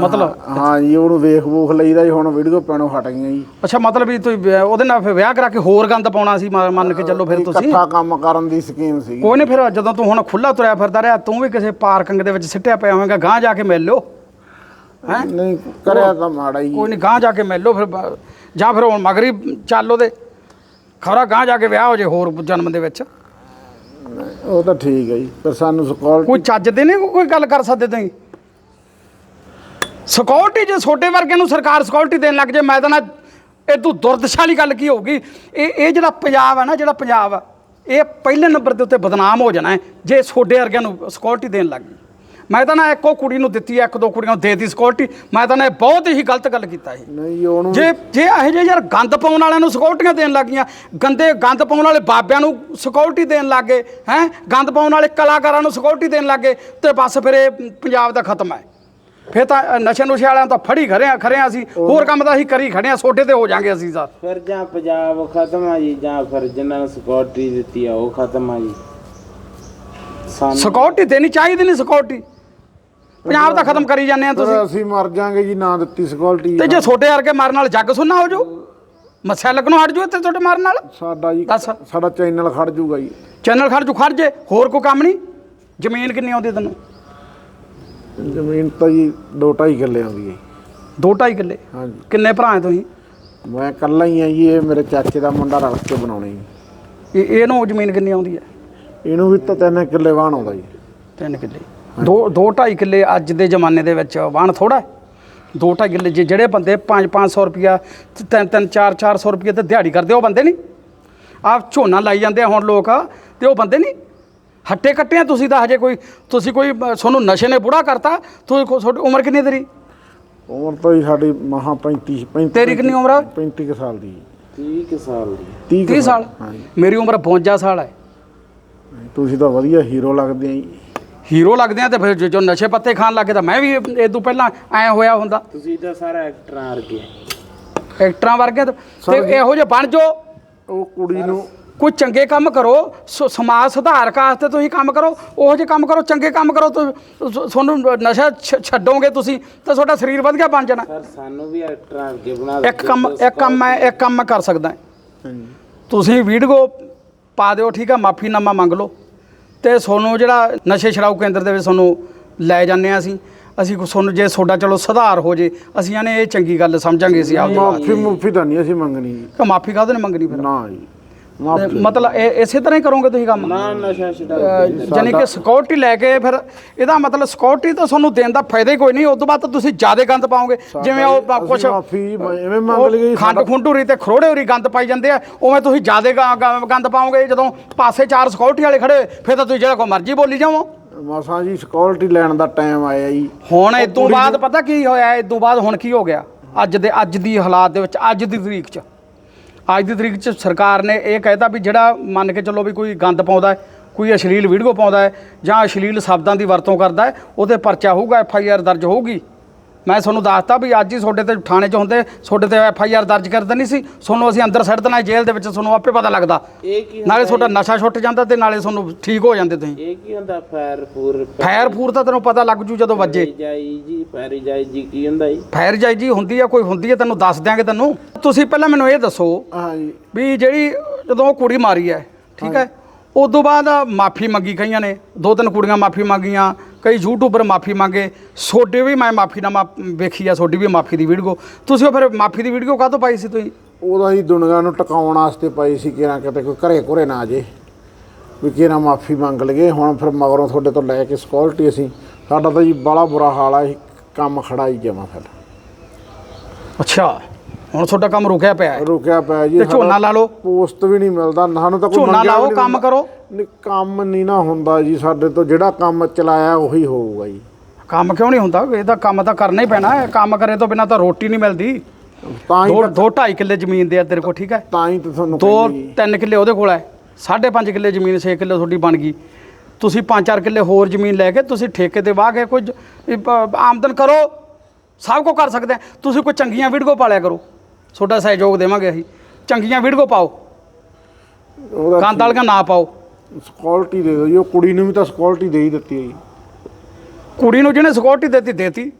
ਮਤਲਬ? ਹਾਂ ਜੀ ਉਹਨੂੰ ਵੇਖ ਵੂਖ ਲਈਦਾ ਜੀ ਹੁਣ ਵੀਡੀਓ ਪੈਣੋਂ ਹਟ ਗਈਆਂ ਜੀ। ਅੱਛਾ ਮਤਲਬ ਵੀ ਤੁਸੀਂ ਵਿਆਹ- ਉਹਦੇ ਨਾਲ ਫਿਰ ਵਿਆਹ ਕਰਾ ਕੇ ਹੋਰ ਗੰਦ ਪਾਉਣਾ ਸੀ ਮ- ਮੰਨ ਕੇ ਚੱਲੋ ਫਿਰ ਤੁਸੀਂ? ਇਕੱਠਾ ਕੰਮ ਕਰਨ ਦੀ ਸਕੀਮ ਸੀ ਕੋਈ ਨਹੀਂ ਫਿਰ ਜਦੋਂ ਤੂੰ ਹੁਣ ਖੁੱਲਾ ਤੁਰਿਆ ਫਿਰਦਾ ਰਿਹਾ ਤੂੰ ਵੀ ਕਿਸੇ ਪਾਰਕਿੰਗ ਦੇ ਵਿੱਚ ਸਿੱਟਿਆ ਪਿਆ ਹੋਵੇਂਗਾ ਗਾਂ ਜਾ ਕੇ ਮਿਲ ਲਿਓ। ਹੈਂ? ਨਹੀਂ ਕਰਿਆ ਤਾਂ ਮਾੜਾ ਹੀ ਕੋਈ ਨਹੀਂ ਗਾਂ ਜਾ ਕੇ ਮਿਲ ਲਓ ਫਿਰ ਬ- ਜਾਂ ਫਿਰ ਹੁਣ ਮਗਰੀ ਚੱਲ ਉਹਦੇ। ਖਰਾ ਗਾਂ ਜਾ ਕੇ ਵਿਆਹ ਹੋ ਜੇ ਹੋਰ ਜਨਮ ਦੇ ਵਿੱਚ। ਉਹ ਤਾਂ ਠੀਕ ਹੈ ਜੀ ਪਰ ਸਾਨੂੰ ਸਕਿਉਰਟੀ ਕੋਈ ਚੱਜ ਦੇ ਨਹੀਂ ਕੋਈ ਗੱਲ ਕਰ ਸਕਦੇ ਤੁਸੀਂ? ਸਿਕਿਉਰਿਟੀ ਜੇ ਛੋਟੇ ਵਰਗੇ ਨੂੰ ਸਰਕਾਰ ਸਿਕਿਉਰਿਟੀ ਦੇਣ ਲੱਗ ਜੇ ਮੈਂ ਤਾਂ ਨਾ ਇਹ ਤੋਂ ਦੁਰਦਸ਼ਾਲੀ ਗੱਲ ਕੀ ਹੋਊਗੀ? ਇਹ ਇਹ ਜਿਹੜਾ ਪੰਜਾਬ ਹੈ ਨਾ ਜਿਹੜਾ ਪੰਜਾਬ ਆ ਇਹ ਪਹਿਲੇ ਨੰਬਰ ਦੇ ਉੱਤੇ ਬਦਨਾਮ ਹੋ ਜਾਣਾ ਹੈ ਜੇ ਛੋਟੇ ਵਰਗਿਆਂ ਨੂੰ ਸਿਕਿਉਰਿਟੀ ਦੇਣ ਲੱਗ ਗਈ। ਮੈਂ ਤਾਂ ਨਾ ਇੱਕੋ ਕੁੜੀ ਨੂੰ ਦਿੱਤੀ ਹੈ, ਇੱਕ ਦੋ ਕੁੜੀਆਂ ਨੂੰ ਦੇ ਦਿੱਤੀ ਸਿਕਿਉਰਿਟੀ ਮੈਂ ਤਾਂ ਨਾ ਇਹ ਬਹੁਤ ਹੀ ਗਲਤ ਗੱਲ ਕੀਤਾ ਇਹ ਨਹੀਂ ਜੀ, ਉਹਨੂੰ ਜੇ ਜੇ ਇਹੋ ਜਿਹੇ ਯਾਰ ਗੰਦ ਪਾਉਣ ਵਾਲਿਆਂ ਨੂੰ ਸਿਕਿਉਰਟੀਆਂ ਦੇਣ ਲੱਗੀਆਂ ਗੰਦੇ ਗੰਦ ਪਾਉਣ ਵਾਲੇ ਬਾਬਿਆਂ ਨੂੰ ਸਿਕਿਉਰਿਟੀ ਦੇਣ ਲੱਗੇ ਹੈ? ਗੰਦ ਪਾਉਣ ਵਾਲੇ ਕਲਾਕਾਰਾਂ ਨੂੰ ਸਿਕਿਉਰਿਟੀ ਦੇਣ ਲੱਗੇ ਤੇ ਬਸ ਫਿਰ ਇਹ ਪੰਜਾਬ ਦਾ ਖਤਮ ਹੈ। ਫਿਰ ਤਾਂ ਅ, ਨਸ਼ੇ ਨੁਸ਼ੇ ਵਾਲਿਆਂ ਤੋਂ ਫੜੀ ਖੜੇ ਆ ਖੜੇ ਆ ਅਸੀਂ। ਹੋਰ ਕੰਮ ਤਾਂ ਅਸੀਂ ਕਰੀ ਖੜੇ ਆ ਛੋਟੇ ਤੇ ਹੋ ਜਾਾਂਗੇ ਅਸੀਂ ਸਰ ਫਿਰ ਜਾਂ ਪੰਜਾਬ ਖਤਮ ਆ ਜੀ ਜਾਂ ਫਿਰ ਜਿਨ੍ਹਾਂ ਨੂੰ ਸਿਕਿਉਰਿਟੀ ਦਿੱਤੀ ਆ ਉਹ ਖਤਮ ਆ ਜੀ। ਸਾਨੂੰ ਸਿਕਿਉਰਿਟੀ ਦੇਣੀ ਚਾਹੀਦੀ ਨਹੀਂ ਸਿਕਿਉਰਿਟੀ ਪੰਜਾਬ ਤਾਂ ਖਤਮ ਕਰੀ ਜਾਂਦੇ ਆ ਤੁਸੀਂ। ਅਸੀਂ ਮਰ ਜਾਾਂਗੇ ਜੀ ਨਾ ਦਿੱਤੀ ਸਕਿਉਰਟੀ ਤੇ ਜੇ ਛੋਟੇ ਵਰਗੇ ਮਾਰਨ ਨਾਲ ਜੱਗ ਸੁਣਨਾ ਹੋ ਜਾਊ? ਮੱਸਿਆ ਲੱਗਣੋਂ ਹਟ ਜਾਊ ਤੇ ਤੁਹਾਡੇ ਮਾਰਨ ਨਾਲ? ਸਾਡਾ ਜੀ ਦੱਸ। ਸਾਡਾ ਚੈਨਲ ਖੜ ਜੂਗਾ ਜੀ। ਚੈਨਲ ਖੜ ਜੂ ਖੜ ਜੇ ਹੋਰ ਕੋਈ ਕੰਮ ਨਹੀਂ? ਜ਼ਮੀਨ ਕਿੰਨੀ ਆਉਂਦੀ ਤੈਨੂੰ? ਜ਼ਮੀਨ ਤਾਂ ਜੀ 2.5 ਕਿੱਲੇ ਆਉਂਦੀ ਹੈ ਜੀ। ਦੋ ਢਾਈ ਕਿੱਲੇ? ਹਾਂਜੀ। ਕਿੰਨੇ ਭਰਾ ਹੈ ਤੁਸੀਂ? ਮੈਂ ਇਕੱਲਾ ਹੀ ਆ ਜੀ ਇਹ ਮੇਰੇ ਚਾਚੇ ਦਾ ਮੁੰਡਾ ਰਲ ਕੇ ਬਣਾਉਣੇ ਜੀ। ਇਹ ਇਹਨੂੰ ਜ਼ਮੀਨ ਕਿੰਨੀ ਆਉਂਦੀ ਹੈ? ਇਹਨੂੰ ਵੀ ਤਾਂ ਤਿੰਨ ਕਿੱਲੇ ਵਾਹਣ ਆਉਂਦਾ ਜੀ। ਤਿੰਨ ਕਿੱਲੇ। ਦੋ ਦੋ ਢਾਈ ਕਿੱਲੇ ਅੱਜ ਦੇ ਜ਼ਮਾਨੇ ਦੇ ਵਿੱਚ ਵਾਣ ਥੋੜਾ ਦੋ ਢਾਈ ਕਿੱਲੇ ਜੇ ਜਿਹੜੇ ਬੰਦੇ 5 500 ਰੁਪਿਆ ਤਿੰਨ ਤਿੰਨ 4 400 ਰੁਪਏ ਤੇ ਦਿਹਾੜੀ ਕਰਦੇ ਉਹ ਬੰਦੇ ਨਹੀਂ। ਆਪ ਝੋਨਾ ਲਾਈ ਜਾਂਦੇ ਆ ਹੁਣ ਲੋਕ ਤੇ ਉਹ ਬੰਦੇ ਨਹੀਂ। ਹੱਟੇ ਕੱਟੇ ਆ ਤੁਸੀਂ ਤਾਂ ਹਜੇ ਕੋਈ ਤੁਸੀਂ ਕੋਈ ਤੁਹਾਨੂੰ ਨਸ਼ੇ ਨੇ ਬੁੜਾ ਕਰਤਾ ਤੁਸੀਂ ਤੁਹਾਡੀ ਉਮਰ ਕਿੰਨੀ ਹੈ ਤੇਰੀ? ਉਮਰ ਤਾਂ ਜੀ ਸਾਡੀ ਮਹਾ 35 35 ਤੇਰੀ ਕਿੰਨੀ ਉਮਰ ਆ? 35 ਕੁ ਸਾਲ ਦੀ। 30 ਕੁ ਸਾਲ ਦੀ। 30 30 ਸਾਲ ਹਾਂਜੀ। ਮੇਰੀ ਉਮਰ 52 ਸਾਲ ਹੈ। ਤੁਸੀਂ ਤਾਂ ਵਧੀਆ ਹੀਰੋ ਲੱਗਦੇ ਆ ਜੀ। ਹੀਰੋ ਲੱਗਦੇ ਆ ਤੇ ਫਿਰ ਜੋ- ਜੋ ਨਸ਼ੇ ਪੱਤੇ ਖਾਣ ਲੱਗੇ ਤਾਂ ਮੈਂ ਵੀ ਇਹ ਤੋਂ ਪਹਿਲਾਂ ਐ ਹੋਇਆ ਹੁੰਦਾ। ਤੁਸੀਂ ਤਾਂ ਸਾਰਾ ਐਕਟਰਾਂ ਵਰਗੇ। ਐਕਟਰਾਂ ਵਰਗੇ ਤੇ ਇਹੋ ਜਿਹੇ ਬਣ ਜਾਓ ਉਹ ਕੁੜੀ ਨੂੰ ਕੋਈ ਚੰਗੇ ਕੰਮ ਕਰੋ ਸਮਾਜ ਸੁਧਾਰ ਵਾਸਤੇ ਤੁਸੀਂ ਕੰਮ ਕਰੋ ਉਹੋ ਜਿਹੇ ਕੰਮ ਕਰੋ ਚੰਗੇ ਕੰਮ ਕਰੋ ਤੁਹਾਨੂੰ ਨਸ਼ਾ ਛੱਡੋਗੇ ਤੁਸੀਂ ਤਾਂ ਤੁਹਾਡਾ ਸਰੀਰ ਵਧੀਆ ਬਣ ਜਾਣਾ। ਸਰ ਸਾਨੂੰ ਵੀ ਐਕਟਰਾਂ ਵਰਗੇ ਬਣਾ ਇੱਕ ਕੰਮ ਇੱਕ ਕੰਮ ਮੈਂ ਇੱਕ ਕੰਮ ਮੈਂ ਕਰ ਸਕਦਾ। ਤੁਸੀਂ ਵੀਡੀਓ ਪਾ ਦਿਓ ਠੀਕ ਆ ਮਾਫੀਨਾਮਾ ਮੰਗ ਲਓ। ਤੇ ਤੁਹਾਨੂੰ ਜਿਹੜਾ ਨਸ਼ੇ ਛਡਾਊ ਕੇਂਦਰ ਦੇ ਵਿੱਚ ਤੁਹਾਨੂੰ ਲੈ ਜਾਂਦੇ ਆ ਅਸੀਂ। ਅਸੀਂ ਕੋ- ਤੁਹਾਨੂੰ ਜੇ ਤੁਹਾਡਾ ਚਲੋ ਸੁਧਾਰ ਹੋ ਜੇ ਅਸੀਂ ਆਨੇ ਇਹ ਚੰਗੀ ਗੱਲ ਸਮਝਾਂਗੇ ਅਸੀਂ ਆਪ ਮਾਫੀ ਮੁਫੀ ਤਾਂ ਨਹੀਂ ਅਸੀਂ ਮੰਗਣੀ। ਕਿ ਮਾਫੀ ਕਾਹਦੇ ਨੇ ਮੰਗਣੀ ਫਿਰ? ਨਾ ਜੀ। ਤੇ ਮਤਲਬ ਇਹ ਇਸੇ ਤਰ੍ਹਾਂ ਹੀ ਕਰੋਗੇ ਤੁਸੀਂ ਕੰਮ? ਨਾ ਨਸ਼ਾ ਛਡਾ ਜਾਨੀ ਕਿ ਸਿਕਿਉਰਿਟੀ ਲੈ ਕੇ ਫਿਰ ਇਹਦਾ ਮਤਲਬ ਸਿਕਿਉਰਿਟੀ ਤਾਂ ਤੁਹਾਨੂੰ ਦੇਣ ਦਾ ਫਾਇਦਾ ਹੀ ਕੋਈ ਨਹੀਂ ਉਸ ਤੋਂ ਬਾਅਦ ਤਾਂ ਤੁਸੀਂ ਜ਼ਿਆਦਾ ਗੰਦ ਪਾਓਗੇ। ਜਿਵੇਂ ਉਹ ਕੁਝ ਮਾਫੀ ਐਵੇਂ ਮੰਗ ਲਈ ਜੀ ਖੰਡ ਖੁੰਡੂਰੀ ਤੇ ਖਰੋੜੇ ਹੋਰੀ ਗੰਦ ਪਾਈ ਜਾਂਦੇ ਆ ਉਵੇਂ ਤੁਸੀਂ ਜ਼ਿਆਦਾ ਗੰਦ ਪਾਓਗੇ ਜਦੋਂ ਪਾਸੇ ਚਾਰ ਸਿਕਿਉਰਿਟੀ ਵਾਲੇ ਖੜੇ ਫਿਰ ਤਾਂ ਤੁਸੀਂ ਜਿਹੜਾ ਕੋ ਮਰਜ਼ੀ ਬੋਲੀ ਜਾਵੋ। ਮਸਾਂ ਜੀ ਸਕਿਉਰਟੀ ਲੈਣ ਦਾ ਟਾਈਮ ਆਇਆ ਜੀ। ਹੁਣ ਇਸ ਤੋਂ ਬਾਅਦ ਪਤਾ ਕੀ ਹੋਇਆ ਇਸ ਤੋਂ ਬਾਅਦ ਹੁਣ ਕੀ ਹੋ ਗਿਆ? ਅੱਜ ਦੇ ਅੱਜ ਦੀ ਹਾਲਾਤ ਦੇ ਵਿੱਚ ਅੱਜ ਦੀ ਤਰੀਕ 'ਚ। ਅੱਜ ਦੀ ਤਰੀਕ 'ਚ ਸਰਕਾਰ ਨੇ ਇਹ ਕਹਿਤਾ ਵੀ ਜਿਹੜਾ ਮੰਨ ਕੇ ਚੱਲੋ ਵੀ ਕੋਈ ਗੰਦ ਪਾਉਂਦਾ ਹੈ, ਕੋਈ ਅਸ਼ਲੀਲ ਵੀਡੀਓ ਪਾਉਂਦਾ ਹੈ ਜਾਂ ਅਸ਼ਲੀਲ ਸ਼ਬਦਾਂ ਦੀ ਵਰਤੋਂ ਕਰਦਾ ਹੈ ਉਹਤੇ ਪਰਚਾ ਹੋਊਗਾ ਐਫ ਆਈ ਆਰ ਦਰਜ ਹੋਊਗੀ। ਮੈਂ ਤੁਹਾਨੂੰ ਦੱਸਤਾ ਵੀ ਅੱਜ ਹੀ ਤੁਹਾਡੇ ਤੇ ਥਾਣੇ 'ਚ ਹੁੰਦੇ ਤੁਹਾਡੇ ਤੇ ਐਫ ਆਈ ਆਰ ਦਰਜ ਕਰ ਦੇਣੀ ਸੀ ਤੁਹਾਨੂੰ ਅਸੀਂ ਅੰਦਰ ਸੱਟ ਦੇਣਾ ਜੇਲ੍ਹ ਦੇ ਵਿੱਚ ਤੁਹਾਨੂੰ ਆਪੇ ਪਤਾ ਲੱਗਦਾ। ਇਹ ਕੀ ਹੁੰਦਾ ਨਾਲੇ ਤੁਹਾਡਾ ਨਸ਼ਾ ਛੁੱਟ ਜਾਂਦਾ ਤੇ ਨਾਲੇ ਤੁਹਾਨੂੰ ਠੀਕ ਹੋ ਜਾਂਦੇ ਤੁਸੀਂ। ਇਹ ਕੀ ਹੁੰਦਾ ਫਾਇਰ ਫੂਰ? ਫਾਇਰ ਫੂਰ ਤਾਂ ਤੈਨੂੰ ਪਤਾ ਲੱਗ ਜੂ ਜਦੋਂ ਵੱਜੇ। ਜਾਈ ਜੀ ਫਾਇਰ ਜਾਈ ਜੀ ਕੀ ਹੁੰਦਾ ਜੀ? ਫਾਇਰ ਜਾਈ ਜੀ ਹੁੰਦੀ ਆ ਕੋਈ ਹੁੰਦੀ ਆ ਤੈਨੂੰ ਦੱਸ ਦਿਆਂਗੇ ਤੈਨੂੰ। ਤੁਸੀਂ ਪਹਿਲਾਂ ਮੈਨੂੰ ਇਹ ਦੱਸੋ ਹਾਂ ਜੀ ਵੀ ਜਿਹੜੀ ਜਦੋਂ ਉਹ ਕੁੜੀ ਮਾਰੀ ਹੈ ਠੀਕ ਹੈ ਉਸ ਤੋਂ ਬਾਅਦ ਮਾਫੀ ਮੰਗੀ ਕਈਆਂ ਨੇ ਦੋ ਤਿੰਨ ਕੁੜੀਆਂ ਮਾਫੀ ਮੰਗੀਆਂ ਕਈ ਯੂਟਿਊਬਰ ਮਾਫੀ ਮੰਗੇ ਛੋਡੇ ਵੀ ਮੈਂ ਮਾਫੀ ਨਾ ਵੇਖੀ ਆ ਛੋਡੀ ਵੀ ਮਾਫੀ ਦੀ ਵੀਡੀਓ। ਤੁਸੀਂ ਉਹ ਫਿਰ ਮਾਫੀ ਦੀ ਵੀਡੀਓ ਕਾਹਤੋਂ ਪਾਈ ਸੀ ਤੁਸੀਂ? ਉਹਦਾ ਹੀ ਦੁਨੀਆ ਨੂੰ ਟਿਕਾਉਣ ਵਾਸਤੇ ਪਾਈ ਸੀ ਕਿਰਾਂ ਕਿਤੇ ਕੋਈ ਘਰੇ ਘੁਰੇ ਨਾ ਆ ਜੇ। ਵੀ ਕਿਰਾਂ ਮਾਫੀ ਮੰਗ ਲਈਏ। ਹੁਣ ਫਿਰ ਮਗਰੋਂ ਤੁਹਾਡੇ ਤੋਂ ਲੈ ਕੇ ਸਕਿਉਰਟੀ ਅਸੀਂ ਸਾਡਾ ਤਾਂ ਜੀ ਬੜਾ ਬੁਰਾ ਹਾਲ ਆ ਜੀ ਕੰਮ ਖੜਾ ਹੀ ਜਮਾ ਫਿਰ। ਅੱਛਾ। ਹੁਣ ਤੁਹਾਡਾ ਕੰਮ ਰੁਕਿਆ ਪਿਆ ਹੈ। ਰੁਕਿਆ ਪਿਆ ਜੀ ਤੇ ਝੋਨਾ ਲਾ ਲਓ। ਪੋਸਟ ਵੀ ਨਹੀਂ ਮਿਲਦਾ ਸਾਨੂੰ ਤਾਂ ਕੋਈ ਝੋਨਾ ਲਾਓ ਕੰਮ। ਕਰੋ। ਕੰਮ ਨਹੀਂ ਨਾ ਹੁੰਦਾ ਜੀ ਸਾਡੇ ਤੋਂ ਜਿਹੜਾ ਕੰਮ ਚਲਾਇਆ ਉਹੀ ਹੋਊਗਾ ਜੀ। ਕੰਮ ਕਿਉਂ ਨਹੀਂ ਹੁੰਦਾ? ਇਹਦਾ ਕੰਮ ਤਾਂ ਕਰਨਾ ਹੀ ਪੈਣਾ। ਹੈ ਕੰਮ ਕਰੇ ਤੋਂ ਬਿਨਾ ਤਾਂ ਰੋਟੀ ਨਹੀਂ ਮਿਲਦੀ। ਤਾਂ ਹੀ ਦੋ ਦੋ ਢਾਈ ਕਿੱਲੇ ਜ਼ਮੀਨ ਦੇ ਆ ਤੇਰੇ ਕੋਲ ਠੀਕ ਹੈ? ਤਾਂ ਹੀ ਤਾਂ ਤੁਹਾਨੂੰ ਦੋ ਕਹਿੰਦੇ ਜੀ। ਤਿੰਨ ਕਿੱਲੇ ਉਹਦੇ ਕੋਲ ਹੈ। ਸਾਢੇ ਪੰਜ ਕਿੱਲੇ ਜ਼ਮੀਨ 6 ਕਿੱਲੇ ਤੁਹਾਡੀ ਬਣ ਗਈ। ਤੁਸੀਂ 5-4 ਕਿੱਲੇ ਹੋਰ ਜ਼ਮੀਨ ਲੈ ਕੇ ਤੁਸੀਂ ਠੇਕੇ ਤੇ ਵਾਹ ਕੇ ਕੁਝ ਆਮਦਨ ਕਰੋ। ਸਭ ਕੁਝ ਕਰ ਸਕਦੇ ਤੁਸੀਂ ਕੋਈ ਚੰਗੀਆਂ ਵੀਡੀਓ ਪਾਲਿਆ ਕਰੋ। ਤੁਹਾਡਾ ਸਹਿਯੋਗ ਦੇਵਾਂਗੇ ਅਸੀਂ। ਚੰਗੀਆਂ ਵੀਡੀਓ ਪਾਓ। ਉਹਦਾ ਗੰਦ ਵਾਲੀਆਂ ਨਾ ਪਾਓ। ਸਿਕਿਉਰਿਟੀ ਦੇ ਦਿਓ ਜੀ। ਉਹ ਕੁੜੀ ਨੂੰ ਵੀ ਤਾਂ ਸਿਕਿਉਰਿਟੀ ਦੇ ਹੀ ਦਿੱਤੀ ਹੈ ਜੀ। ਕੁੜੀ ਨੂੰ ਜਿਹਨੇ ਸਿਕਿਉਰਿਟੀ ਦਿੱਤੀ ਦੇਤੀ।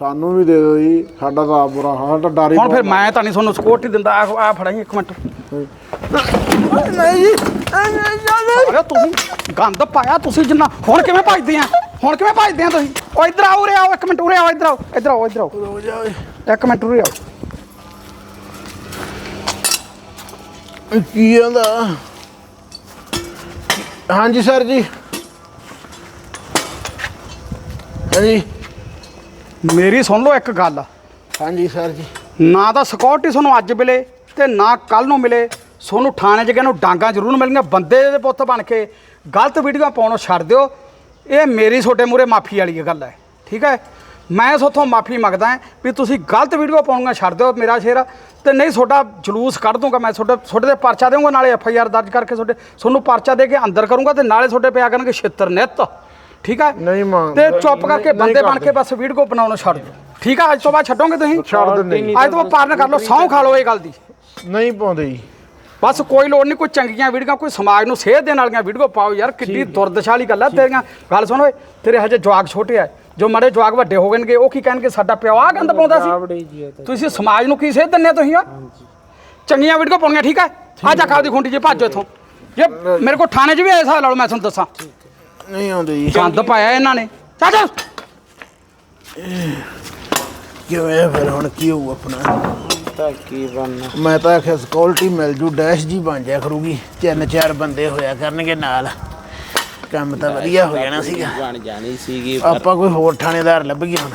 ਸਾਨੂੰ ਵੀ ਦੇ ਦਿਓ ਜੀ। ਸਾਡਾ ਤਾਂ ਆਪ ਬੁਰਾ ਹਾਲ ਸਾਡਾ ਡਰ ਹੀ ਹੁਣ ਫਿਰ ਬਹੁਤ ਮੈਂ ਤਾਂ ਨਹੀਂ ਤੁਹਾਨੂੰ ਸਿਕਿਉਰਿਟੀ ਦਿੰਦਾ। ਆ ਆ ਫੜਾਈ ਇੱਕ ਮਿੰਟ। ਨਹੀਂ ਜੀ। ਅਰੇ ਤੁਸੀਂ ਗੰਦ ਪਾਇਆ ਤੁਸੀਂ ਜਿੰਨਾ। ਹੁਣ ਕਿਵੇਂ ਭੱਜਦੇ ਆ? ਹੁਣ ਕਿਵੇਂ ਭੱਜਦੇ ਆ ਤੁਸੀਂ? ਉਹ ਇੱਧਰ ਆਓ ਉਰੇ ਆਓ ਇੱਕ ਮਿੰਟ ਉਰੇ ਆਓ ਇੱਧਰ ਆਓ ਇੱਧਰ ਆਓ ਇੱਧਰ ਆਓ। ਰੋ ਜਾ। ਇੱਕ ਮਿੰਟ ਉਰੇ ਆਓ। ਕੀ ਆਂਦਾ? ਹਾਂਜੀ ਸਰ ਜੀ। ਹਾਂਜੀ। ਮੇਰੀ ਸੁਣ ਲਓ ਇੱਕ ਗੱਲ। ਹਾਂਜੀ ਸਰ ਜੀ। ਨਾ ਤਾਂ ਸਿਕਿਉਰਿਟੀ ਤੁਹਾਨੂੰ ਅੱਜ ਮਿਲੇ ਤੇ ਨਾ ਕੱਲ ਨੂੰ ਮਿਲੇ। ਤੁਹਾਨੂੰ ਥਾਣੇ 'ਚ ਗਏ ਨੂੰ ਡਾਂਗਾ ਜ਼ਰੂਰ ਮਿਲਣਗੀਆਂ ਬੰਦੇ ਦੇ ਪੁੱਤ ਬਣ ਕੇ। ਗਲਤ ਵੀਡੀਓ ਪਾਉਣੋਂ ਛੱਡ ਦਿਓ। ਇਹ ਮੇਰੀ ਛੋਟੇ ਮੂਰੇ ਮਾਫੀ ਵਾਲੀ ਗੱਲ ਹੈ। ਠੀਕ ਹੈ? ਮੈਂ ਤੁਹਾਥੋਂ ਮਾਫੀ ਮੰਗਦਾ ਹਾਂ ਵੀ ਤੁਸੀਂ ਗਲਤ ਵੀਡੀਓ ਪਾਉਣੀਆਂ ਛੱਡ ਦਿਓ ਮੇਰਾ ਸ਼ੇਰ। ਤੇ ਨਹੀਂ ਤੁਹਾਡਾ ਜਲੂਸ ਕੱਢ ਦੂੰਗਾ ਮੈਂ ਤੁਹਾਡੇ ਤੁਹਾਡੇ ਤੇ ਪਰਚਾ ਦੇਵਾਂਗਾ ਨਾਲੇ ਐਫ ਆਈ ਆਰ ਦਰਜ ਕਰਕੇ ਤੁਹਾਡੇ ਤੁਹਾਨੂੰ ਪਰਚਾ ਦੇ ਕੇ ਅੰਦਰ ਕਰੂੰਗਾ ਤੇ ਨਾਲੇ ਤੁਹਾਡੇ ਪਿਆ ਕਰਨਗੇ ਛਿੱਤਰ ਨਿੱਤ। ਠੀਕ ਹੈ ਨਹੀਂ ਮੰਗ ਤੇ ਚੁੱਪ ਕਰਕੇ ਬੰਦੇ ਬਣ। ਕੇ ਬਸ ਵੀਡੀਓ ਬਣਾਉਣੋਂ ਛੱਡ ਦਿਓ। ਠੀਕ ਹੈ ਅੱਜ ਤੋਂ ਬਾਅਦ ਛੱਡੋਗੇ ਤੁਸੀਂ? ਛੱਡ ਦਿੰਦੇ। ਅੱਜ ਤੋਂ ਬਾਅਦ ਪਾਰਨ ਕਰ ਲਓ ਸਹੁੰ ਖਾ ਲਓ ਇਹ ਗੱਲ ਦੀ। ਨਹੀਂ ਪਾਉਂਦੇ ਜੀ। ਬਸ ਕੋਈ ਲੋੜ ਨਹੀਂ ਕੋਈ ਚੰਗੀਆਂ ਵੀਡੀਓ ਕੋਈ ਸਮਾਜ ਨੂੰ ਸੇਧ ਦੇਣ ਵਾਲੀਆਂ ਵੀਡੀਓ ਪਾਓ ਯਾਰ ਕਿੱਡੀ ਦੁਰਦਸ਼ਾ ਵਾਲੀ ਗੱਲ ਆ ਤੇਰੀਆਂ। ਗੱਲ ਸੁਣ ਓਏ ਤੇਰੇ ਹਜੇ ਜਵਾਗ ਛੋਟੇ ਆ। ਜੋ ਮਾੜੇ ਜਵਾਗ ਵੱਡੇ ਹੋ ਗਏ ਉਹ ਕੀ ਕਹਿਣਗੇ? ਸਾਡਾ ਪਿਓ ਆ ਗੰਦ ਪਾਉਂਦਾ ਸੀ। ਤੁਸੀਂ ਸਮਾਜ ਨੂੰ ਕੀ ਸੇਧ ਹੋ ਤੁਸੀਂ ਆ ਚੰਗੀਆਂ ਵੀਡੀਓ ਪਾਉਣੀਆਂ ਠੀਕ ਹੈ? ਆ ਜਾ ਖਾਓ ਦੀ ਖੁੰਡੀ ਜੇ ਭੱਜੋ ਇੱਥੋਂ। ਜੇ ਮੇਰੇ ਕੋਲ ਥਾਣੇ 'ਚ ਵੀ ਐਸਾ ਲਾ ਲਓ ਮੈਂ ਤੁਹਾਨੂੰ ਦੱਸਾਂ। ਨਹੀਂ ਆਉਂਦੇ ਜੀ। ਗੰਦ ਪਾਇਆ ਇਹਨਾਂ ਨੇ। ਚੱਲ ਚੱਲ ਕਿਵੇਂ ਫਿਰ ਹੁਣ ਕੀ ਹੋਊ ਆਪਣਾ? ਤਾਂ ਕੀ ਬਣਨਾ? ਮੈਂ ਤਾਂ ਆਖਿਆ ਸਿਕਿਉਰਿਟੀ ਮਿਲ ਜੂ ਡੈਸ਼ ਜੀ ਬਣ ਜਾ ਕਰੂਗੀ। ਤਿੰਨ ਚਾਰ ਬੰਦੇ ਹੋਇਆ ਕਰਨਗੇ ਨਾਲ। ਕੰਮ ਤਾਂ ਵਧੀਆ ਹੋ ਜਾਣਾ ਸੀਗਾ। ਬਣ ਜਾਣੀ ਸੀਗੀ ਪਰ ਆਪਾਂ ਕੋਈ ਹੋਰ ਥਾਣੇਦਾਰ ਲੱਭ ਗਿਆ ਹੁਣ।